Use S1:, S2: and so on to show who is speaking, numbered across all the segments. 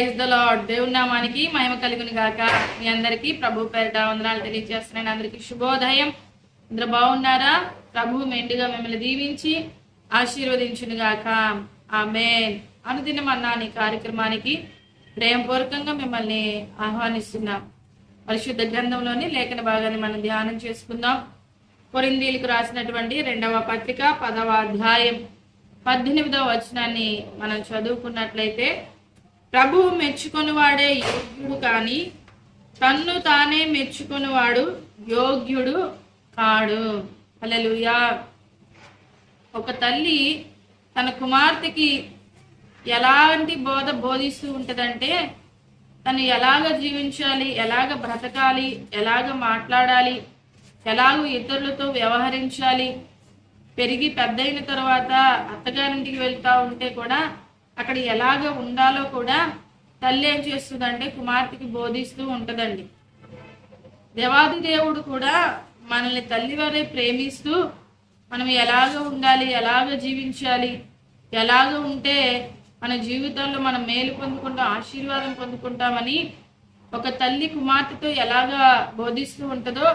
S1: Praise the lord దేవుని నామానికి మహిమ కలుగుని గాక. మీ అందరికీ ప్రభు పేరిట వందనాలు తెలియజేస్తున్నాను అందరికీ శుభోదయం. అందరు బాగున్నారా? ప్రభు మెండుగా మిమ్మల్ని దీవించి ఆశీర్వదించును గాక. ఆమె అనుదినం అన్నాని కార్యక్రమానికి ప్రేమపూర్వకంగా మిమ్మల్ని ఆహ్వానిస్తున్నాం. పరిశుద్ధ గ్రంథంలోని లేఖన భాగాన్ని మనం ధ్యానం చేసుకుందాం. కొరిందీలకు రాసినటువంటి రెండవ పత్రిక పదవ అధ్యాయం పద్దెనిమిదవ వచనాన్ని మనం చదువుకున్నట్లయితే ప్రభువు మెచ్చుకొనివాడే యోగ్యుడు కానీ తన్ను తానే మెచ్చుకొనివాడు యోగ్యుడు కాడు. అలలుయా ఒక తల్లి తన కుమార్తెకి ఎలాంటి బోధ బోధిస్తూ ఉంటుందంటే తను ఎలాగ జీవించాలి ఎలాగ బ్రతకాలి ఎలాగ మాట్లాడాలి ఎలాగ ఇతరులతో వ్యవహరించాలి పెరిగి పెద్దయిన తర్వాత అత్తగారింటికి వెళ్తా ఉంటే కూడా అక్కడ ఎలాగ ఉండాలో కూడా తల్లి ఏం చేస్తుందంటే కుమార్తెకి బోధిస్తూ ఉంటుందండి. దేవాది దేవుడు కూడా మనల్ని తల్లి వారే ప్రేమిస్తూ మనం ఎలాగ ఉండాలి ఎలాగ జీవించాలి ఎలాగ ఉంటే మన జీవితంలో మనం మేలు పొందుకుంటాం ఆశీర్వాదం పొందుకుంటామని ఒక తల్లి కుమార్తెతో ఎలాగా బోధిస్తూ ఉంటుందో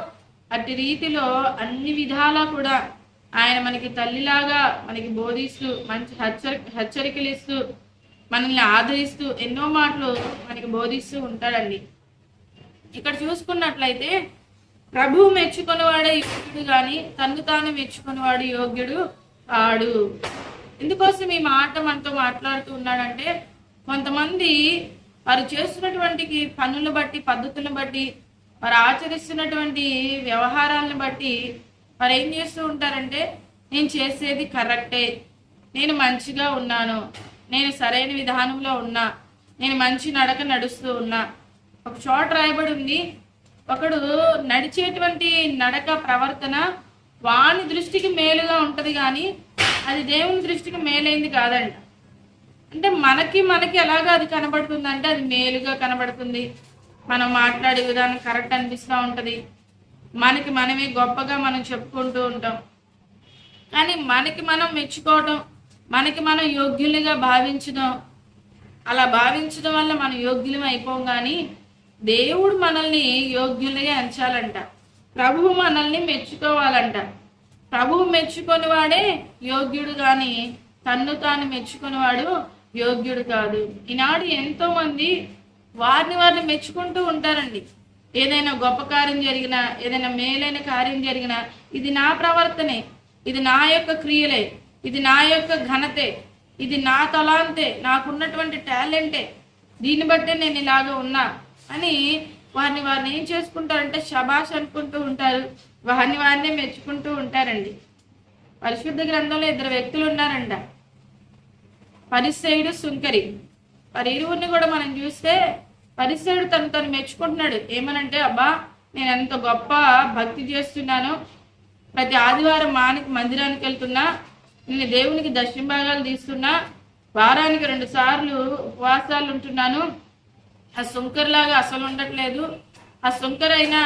S1: అట్టి రీతిలో అన్ని విధాలా కూడా ఆయన మనకి తల్లిలాగా మనకి బోధిస్తూ మంచి హెచ్చరి హెచ్చరికలు ఇస్తూ మనల్ని ఆదరిస్తూ ఎన్నో మాటలు మనకి బోధిస్తూ ఉంటాడండి. ఇక్కడ చూసుకున్నట్లయితే ప్రభువు మెచ్చుకునేవాడే యోగ్యుడు కానీ తను తాను మెచ్చుకునేవాడు యోగ్యుడు కాడు ఎందుకోసం ఈ మాట మనతో మాట్లాడుతూ ఉన్నాడంటే కొంతమంది వారు చేస్తున్నటువంటి పనులను బట్టి పద్ధతులను బట్టి వారు ఆచరిస్తున్నటువంటి వ్యవహారాలను బట్టి వారు ఏం చేస్తూ ఉంటారంటే నేను చేసేది కరెక్టే నేను మంచిగా ఉన్నాను నేను సరైన విధానంలో ఉన్నా నేను మంచి నడక నడుస్తూ ఉన్నా. ఒక చోట రాయబడి ఉంది ఒకడు నడిచేటువంటి నడక ప్రవర్తన వాని దృష్టికి మేలుగా ఉంటుంది కానీ అది దేవుని దృష్టికి మేలైంది కాదంట. అంటే మనకి మనకి ఎలాగ అది కనబడుతుందంటే అది మేలుగా కనబడుతుంది. మనం మాట్లాడే విధానం కరెక్ట్ అనిపిస్తూ ఉంటుంది. మనకి మనమే గొప్పగా మనం చెప్పుకుంటూ ఉంటాం. కానీ మనకి మనం మెచ్చుకోవటం మనకి మనం యోగ్యులుగా భావించడం అలా భావించడం వల్ల మనం యోగ్యులం అయిపోం కానీ దేవుడు మనల్ని యోగ్యులుగా ఎంచాలంట. ప్రభువు మనల్ని మెచ్చుకోవాలంట. ప్రభువు మెచ్చుకొని వాడే యోగ్యుడు కానీ తన్ను తాను మెచ్చుకునేవాడు యోగ్యుడు కాదు. ఈనాడు ఎంతోమంది వారిని వారిని మెచ్చుకుంటూ ఉంటారండి. ఏదైనా గొప్ప కార్యం జరిగినా ఏదైనా మేలైన కార్యం జరిగినా ఇది నా ప్రవర్తనే ఇది నా యొక్క క్రియలే ఇది నా యొక్క ఘనతే ఇది నా తలాంతే నాకున్నటువంటి టాలెంటే దీన్ని బట్టే నేను ఇలాగ ఉన్నా అని వారిని వారిని ఏం చేసుకుంటారంటే షబాష్ అనుకుంటూ ఉంటారు. వారిని వారినే మెచ్చుకుంటూ ఉంటారండి. పరిశుద్ధ గ్రంథంలో ఇద్దరు వ్యక్తులు ఉన్నారంట. పరిసయుడు సుంకరి. వారి ఇరువురిని కూడా మనం చూస్తే పరిసరుడు తను తను మెచ్చుకుంటున్నాడు. ఏమనంటే అబ్బా నేను ఎంత గొప్ప భక్తి చేస్తున్నాను ప్రతి ఆదివారం మానికి మందిరానికి వెళ్తున్నా నేను దేవునికి దర్శన భాగాలు తీస్తున్నా వారానికి రెండు సార్లు ఉపవాసాలు ఉంటున్నాను. ఆ సుంకర్లాగా అసలు ఉండట్లేదు. ఆ సుంకర్ అయినా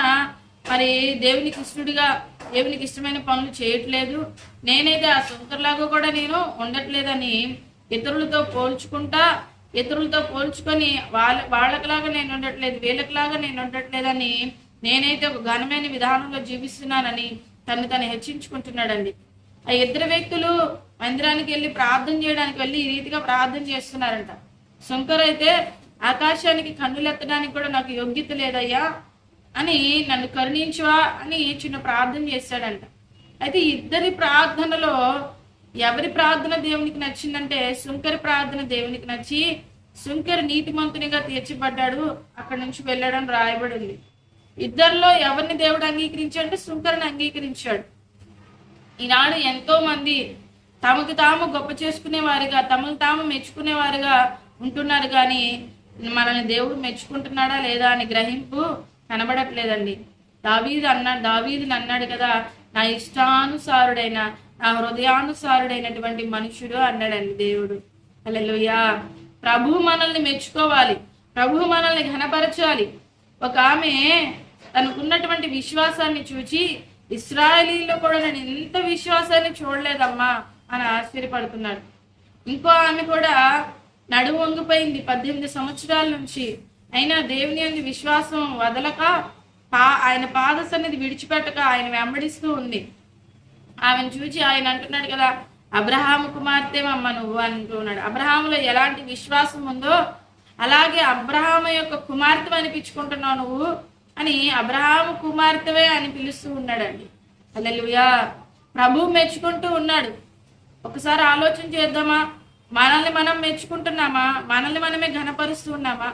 S1: మరి దేవునికి ఇష్టడుగా దేవునికి ఇష్టమైన పనులు చేయట్లేదు. నేనైతే ఆ సుంకర్లాగా కూడా నేను ఉండట్లేదని ఇతరులతో పోల్చుకుంటా ఇతరులతో పోల్చుకొని వాళ్ళ వాళ్ళకిలాగా నేను ఉండట్లేదు వీళ్ళకిలాగా నేను ఉండట్లేదని నేనైతే ఒక ఘనమైన విధానంలో జీవిస్తున్నానని తను తను హెచ్చించుకుంటున్నాడండి. ఆ ఇద్దరు వ్యక్తులు మందిరానికి వెళ్ళి ప్రార్థన చేయడానికి వెళ్ళి ఈ రీతిగా ప్రార్థన చేస్తున్నారంట. శంకర్ అయితే ఆకాశానికి కన్నులెత్తడానికి కూడా నాకు యోగ్యత లేదయ్యా అని నన్ను కరుణించువా అని చిన్న ప్రార్థన చేశాడంట అయితే ఇద్దరి ప్రార్థనలో ఎవరి ప్రార్థన దేవునికి నచ్చిందంటే శుంకరి ప్రార్థన దేవునికి నచ్చి శుంకరి నీతిమంతునిగా తీర్చిపడ్డాడు. అక్కడి నుంచి వెళ్ళడం రాయబడి ఉంది ఇద్దరిలో ఎవరిని దేవుడు అంగీకరించాడంటే శుంకరిని అంగీకరించాడు. ఈనాడు ఎంతో మంది తమకు తాము గొప్ప చేసుకునే వారిగా తమకు తాము మెచ్చుకునేవారుగా ఉంటున్నారు కానీ మనల్ని దేవుడు మెచ్చుకుంటున్నాడా లేదా అని గ్రహింపు కనబడట్లేదండి. దావీది అన్నాడు దావీదిని అన్నాడు కదా నా ఇష్టానుసారుడైన నా హృదయానుసారుడైనటువంటి మనుషుడు అన్నాడండి దేవుడు. హల్లెలూయా. ప్రభు మనల్ని మెచ్చుకోవాలి. ప్రభు మనల్ని ఘనపరచాలి. ఒక ఆమె తనకున్నటువంటి విశ్వాసాన్ని చూచి ఇస్రాయలీలో కూడా నేను ఇంత విశ్వాసాన్ని చూడలేదమ్మా అని ఆశ్చర్యపడుతున్నాడు. ఇంకో ఆమె కూడా నడుము వంగిపోయింది. పద్దెనిమిది సంవత్సరాల నుంచి. అయినా దేవుని యొక్క విశ్వాసం వదలక పా ఆయన పాద సన్నిధి విడిచిపెట్టక ఆయన వెంబడిస్తూ ఉంది. ఆమెను చూచి ఆయన అంటున్నాడు కదా అబ్రహాము కుమార్తె అమ్మ నువ్వు అంటున్నాడు అబ్రహాములో ఎలాంటి విశ్వాసం ఉందో అలాగే అబ్రహాం యొక్క కుమార్తె అనిపించుకుంటున్నావు నువ్వు అని అబ్రహాము కుమార్తెవే అని పిలుస్తూ ఉన్నాడండి. అల్లెలుయా ప్రభు మెచ్చుకుంటూ ఉన్నాడు. ఒకసారి ఆలోచన చేద్దామా? మనల్ని మనం మెచ్చుకుంటున్నామా? మనల్ని మనమే ఘనపరుస్తున్నామా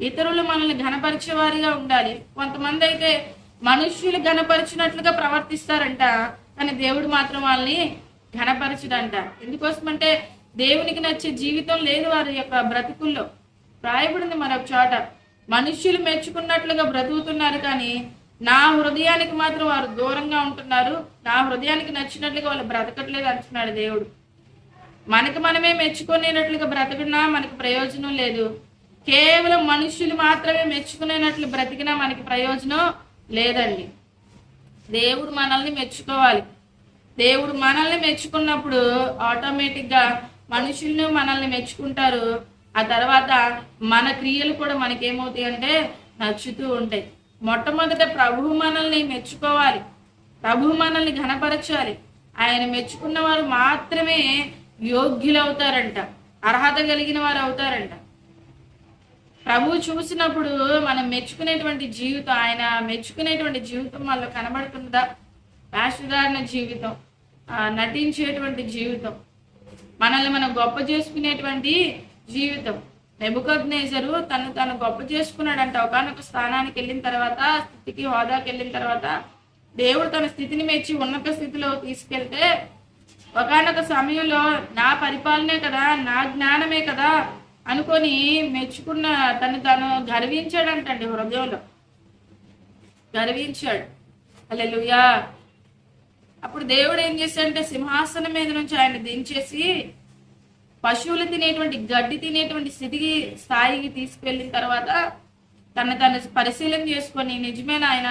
S1: ఇతరులు మనల్ని ఘనపరిచే వారిగా ఉండాలి. కొంతమంది అయితే మనుష్యులు ఘనపరిచినట్లుగా ప్రవర్తిస్తారంట. కానీ దేవుడు మాత్రం వాళ్ళని ఘనపరచుడంట ఎందుకోసమంటే దేవునికి నచ్చే జీవితం లేదు వారి యొక్క బ్రతుకుల్లో ప్రాయపడింది మరొక చోట. మనుష్యులు మెచ్చుకున్నట్లుగా బ్రతుకుతున్నారు కానీ నా హృదయానికి మాత్రం వారు దూరంగా ఉంటున్నారు. నా హృదయానికి నచ్చినట్లుగా వాళ్ళు బ్రతకట్లేదు అంటున్నాడు దేవుడు. మనకి మనమే మెచ్చుకునేటట్లుగా బ్రతకినా మనకి ప్రయోజనం లేదు. కేవలం మనుష్యులు మాత్రమే మెచ్చుకునేటట్లు బ్రతికినా మనకి ప్రయోజనం లేదండి. దేవుడు మనల్ని మెచ్చుకోవాలి. దేవుడు మనల్ని మెచ్చుకున్నప్పుడు ఆటోమేటిక్గా మనుషులను మనల్ని మెచ్చుకుంటారు. ఆ తర్వాత మన క్రియలు కూడా మనకేమవుతాయి అంటే నచ్చుతూ ఉంటాయి. మొట్టమొదట ప్రభు మనల్ని మెచ్చుకోవాలి. ప్రభు మనల్ని ఘనపరచాలి. ఆయన మెచ్చుకున్న వారు మాత్రమే యోగ్యులవుతారంట. అర్హత కలిగిన వారు అవుతారంట. ప్రభు చూసినప్పుడు మనం మెచ్చుకునేటువంటి జీవితం ఆయన మెచ్చుకునేటువంటి జీవితం మనలో కనబడుతుందా? వేషధారణ జీవితం నటించేటువంటి జీవితం మనల్ని మనం గొప్ప చేసుకునేటువంటి జీవితం. నెబుకద్నేజరు తను తను గొప్ప చేసుకున్నాడంట. ఒకనొక స్థానానికి వెళ్ళిన తర్వాత స్థితికి హోదాకి వెళ్ళిన తర్వాత దేవుడు తన స్థితిని మెచ్చి ఉన్నత స్థితిలో తీసుకెళ్తే ఒకనొక సమయంలో నా పరిపాలనే కదా నా జ్ఞానమే కదా అనుకొని మెచ్చుకున్న తను తను గర్వించాడంటండి హృదయంలో. గర్వించాడు. అల్లెలుయా అప్పుడు దేవుడు ఏం చేశాడంటే సింహాసనం మీద నుంచి ఆయన దించేసి పశువులు తినేటువంటి గడ్డి తినేటువంటి స్థితికి స్థాయికి తీసుకెళ్ళిన తర్వాత తను తను పరిశీలన చేసుకొని నిజమైన ఆయన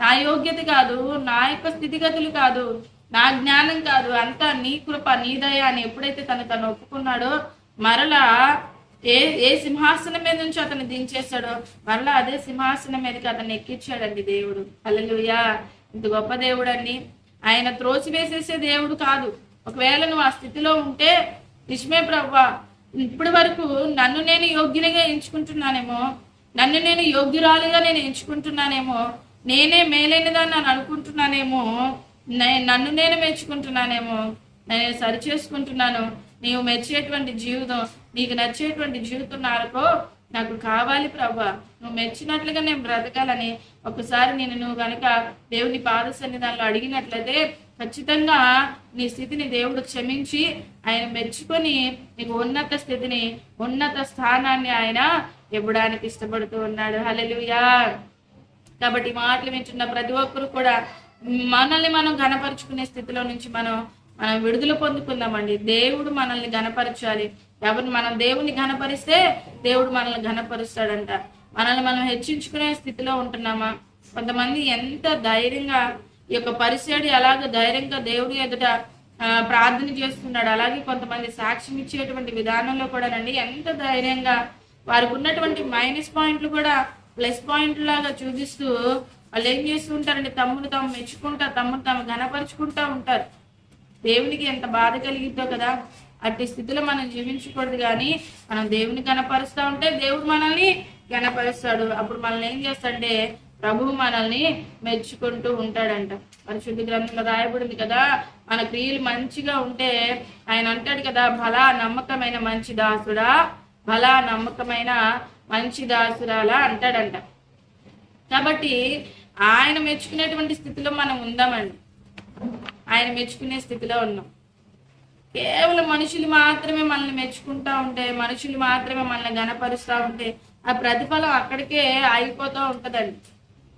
S1: నా యోగ్యత కాదు నా యొక్క స్థితిగతులు కాదు నా జ్ఞానం కాదు అంతా నీ కృప నీ దయ అని ఎప్పుడైతే తను తను ఒప్పుకున్నాడో మరలా ఏ ఏ సింహాసనం మీద నుంచి అతను దించేశాడో మరలా అదే సింహాసనం మీదకి అతను ఎక్కించాడండి దేవుడు. అల్లెలుయా ఇంత గొప్ప దేవుడు అండి ఆయన త్రోసివేసేసే దేవుడు కాదు. ఒకవేళ నువ్వు ఆ స్థితిలో ఉంటే నిజమే ప్రవ్వా ఇప్పటి వరకు నన్ను నేను యోగ్యునిగా ఎంచుకుంటున్నానేమో నన్ను నేను యోగ్యురాలుగా నేను ఎంచుకుంటున్నానేమో నేనే మేలైనదని నేను అనుకుంటున్నానేమో నన్ను నేను మెచ్చుకుంటున్నానేమో నేను సరి చేసుకుంటున్నాను నీవు మెచ్చేటువంటి జీవితం నీకు నచ్చేటువంటి జీవితం నాకో నాకు కావాలి ప్రభా నువ్వు మెచ్చినట్లుగా నేను బ్రతకాలని. ఒకసారి నేను నువ్వు గనుక దేవుని పాద సన్నిధానంలో అడిగినట్లయితే ఖచ్చితంగా నీ స్థితిని దేవుడు క్షమించి ఆయన మెచ్చుకొని నీకు ఉన్నత స్థితిని ఉన్నత స్థానాన్ని ఆయన ఇవ్వడానికి ఇష్టపడుతూ ఉన్నాడు. హల్లెలూయా. కాబట్టి మాటలు వింటున్న ప్రతి ఒక్కరు కూడా మనల్ని మనం గణపరుచుకునే స్థితిలో నుంచి మనం మనం విడుదల పొందుకుందామండి. దేవుడు మనల్ని ఘనపరచాలి. ఎవరిని మనం దేవుని ఘనపరిస్తే దేవుడు మనల్ని ఘనపరుస్తాడంట. మనల్ని మనం హెచ్చించుకునే స్థితిలో ఉంటున్నామా? కొంతమంది ఎంత ధైర్యంగా ఈ యొక్క పరిసేడు ఎలాగ ధైర్యంగా దేవుడి ఎదుట ప్రార్థన చేస్తున్నాడు. అలాగే కొంతమంది సాక్ష్యం ఇచ్చేటువంటి విధానంలో కూడానండి ఎంత ధైర్యంగా వారికి ఉన్నటువంటి మైనస్ పాయింట్లు కూడా ప్లస్ పాయింట్ లాగా చూపిస్తూ వాళ్ళు ఏం చేస్తూ ఉంటారండి? తమ్ముడు తాము మెచ్చుకుంటా తమ్ముడు తాము ఘనపరుచుకుంటా ఉంటారు. దేవునికి ఎంత బాధ కలిగిద్దో కదా అట్టి స్థితిలో మనం జీవించకూడదు కానీ మనం దేవుని కనపరుస్తూ ఉంటే దేవుడు మనల్ని కనపరుస్తాడు అప్పుడు మనల్ని ఏం చేస్తాడంటే ప్రభువు మనల్ని మెచ్చుకుంటూ ఉంటాడంట. పరిశుద్ధ గ్రంథంలో రాయబడింది కదా మన క్రియలు మంచిగా ఉంటే ఆయన అంటాడు కదా బలా నమ్మకమైన మంచి దాసుడా బలా నమ్మకమైన మంచి దాసురాలా అంటాడంట. కాబట్టి ఆయన మెచ్చుకునేటువంటి స్థితిలో మనం ఉందామండి. ఆయన మెచ్చుకునే స్థితిలో ఉన్నాం. కేవలం మనుషులు మాత్రమే మనల్ని మెచ్చుకుంటా ఉంటే మనుషులు మాత్రమే మనల్ని గణపరుస్తూ ఉంటే ఆ ప్రతిఫలం అక్కడికే ఆగిపోతూ ఉంటదండి.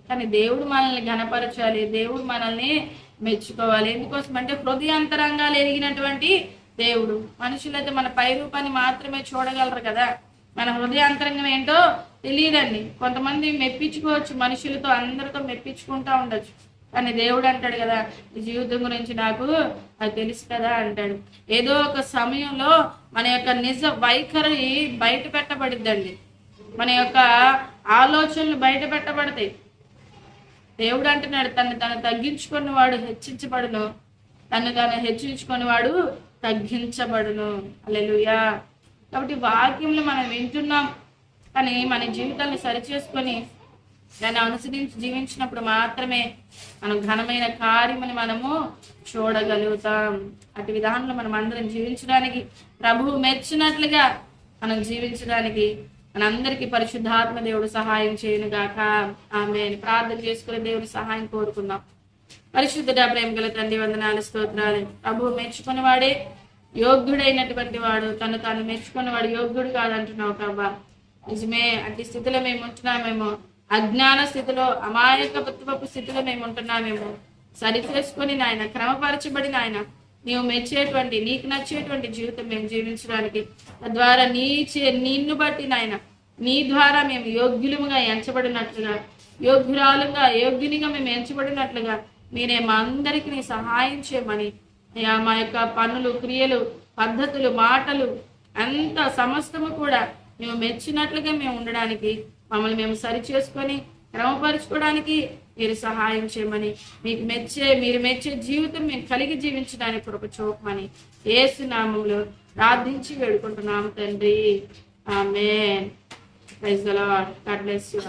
S1: కానీ దేవుడు మనల్ని గణపరచాలి దేవుడు మనల్ని మెచ్చుకోవాలి. ఎందుకోసం అంటే హృదయాంతరంగాలు ఎరిగినటువంటి దేవుడు. మనుషులైతే మన పై రూపాన్ని మాత్రమే చూడగలరు కదా. మన హృదయాంతరంగం ఏంటో తెలియదండి. కొంతమంది మెప్పించుకోవచ్చు మనుషులతో అందరితో మెప్పించుకుంటా ఉండొచ్చు. కానీ దేవుడు అంటాడు కదా నీ జీవితం గురించి నాకు అది తెలుసు కదా అంటాడు. ఏదో ఒక సమయంలో మన యొక్క నిజ వైఖరి బయట పెట్టబడిద్దండి మన యొక్క ఆలోచనలు బయట పెట్టబడతాయి దేవుడు అంటున్నాడు తను తను తగ్గించుకున్న వాడు హెచ్చించబడును. తను తను హెచ్చించుకుని వాడు తగ్గించబడును. అలెలుయా కాబట్టి వాక్యంలో మనం వింటున్నాం. కానీ మన జీవితాన్ని సరిచేసుకొని దాన్ని అనుసరించి జీవించినప్పుడు మాత్రమే మనం ఘనమైన కార్యమని మనము చూడగలుగుతాం. అటు విధానంలో మనం అందరం జీవించడానికి ప్రభువు మెచ్చినట్లుగా మనం జీవించడానికి మనందరికీ పరిశుద్ధాత్మ దేవుడు సహాయం చేయను గాక ఆమె ప్రార్థన చేసుకుని దేవుడు సహాయం కోరుకుందాం. పరిశుద్ధుడ ప్రేమ గల తండ్రి వందనాలు స్తోత్రాలు. ప్రభువు మెచ్చుకుని వాడే యోగ్యుడైనటువంటి వాడు తను తాను మెచ్చుకున్న వాడు యోగ్యుడు కాదంటున్నావు ప్రభా. నిజమే అట్టి స్థితిలో మేము ఉంటున్నామేమో. అజ్ఞాన స్థితిలో అమాయకత్వపు స్థితిలో మేము ఉంటున్నామేమో సరి చేసుకొని నాయన క్రమపరచబడి నాయన నీవు మెచ్చేటువంటి నీకు నచ్చేటువంటి జీవితం మేము జీవించడానికి. తద్వారా నీ చే నిన్ను బట్టి నాయన నీ ద్వారా మేము యోగ్యులుగా ఎంచబడినట్లుగా యోగ్యురాలుగా యోగ్యునిగా మేము ఎంచబడినట్లుగా మీరే మా అందరికీ నీ సహాయం చేయమని. మా యొక్క పనులు క్రియలు పద్ధతులు మాటలు అంత సమస్తము కూడా మేము మెచ్చినట్లుగా మేము ఉండడానికి మమ్మల్ని మేము సరి చేసుకొని క్రమపరచుకోవడానికి మీరు సహాయం చేయమని మీకు మెచ్చే మీరు మెచ్చే జీవితం మేము కలిగి జీవించడానికి ఒక చూపమని ఏసునామంలో ప్రార్థించి వేడుకుంటున్నాము తండ్రి. ఆమె ప్రైజ్ గల గాడ్ బ్లెస్ యూ.